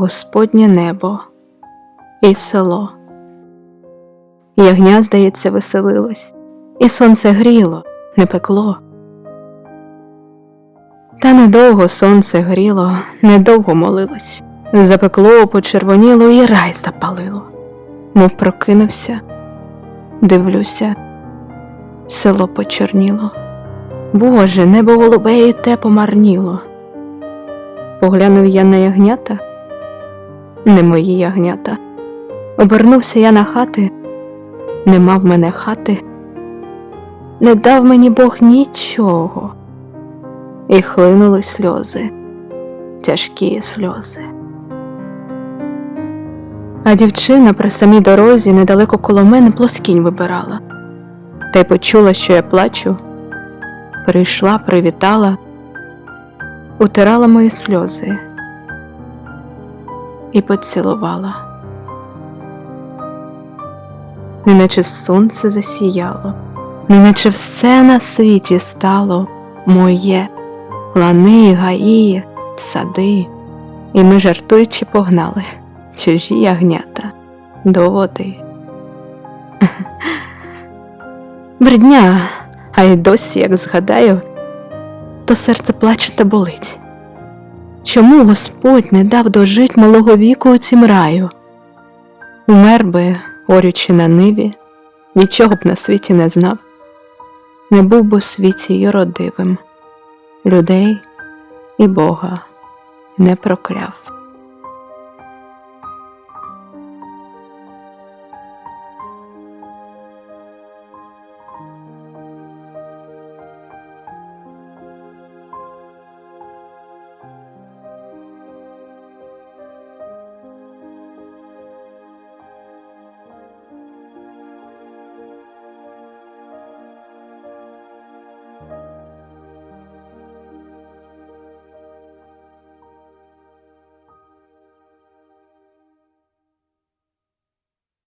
Господнє небо і село. Ягня, здається, веселилось, і сонце гріло, не пекло. Та недовго сонце гріло, недовго молилось. Запекло, почервоніло і рай запалило. Мов прокинувся, дивлюся, село почорніло. Боже, небо голубе і те помарніло. Поглянув я на ягнята, не мої ягнята. Обернувся я на хати, не мав мене хати, не дав мені Бог нічого. І хлинули сльози, тяжкі сльози. А дівчина при самій дорозі недалеко коло мене плоскінь вибирала, та й почула, що я плачу, прийшла, привітала, утирала мої сльози і поцілувала. Неначе сонце засіяло, неначе все на світі стало моє, лани, гаї, сади, і ми жартуючи погнали чужі ягнята до води. Бридня, а й досі, як згадаю, то серце плаче та болить. Чому Господь не дав дожить малого віку у цім раю? Умер би, орючи на ниві, нічого б на світі не знав, не був би у світі й людей і Бога не прокляв.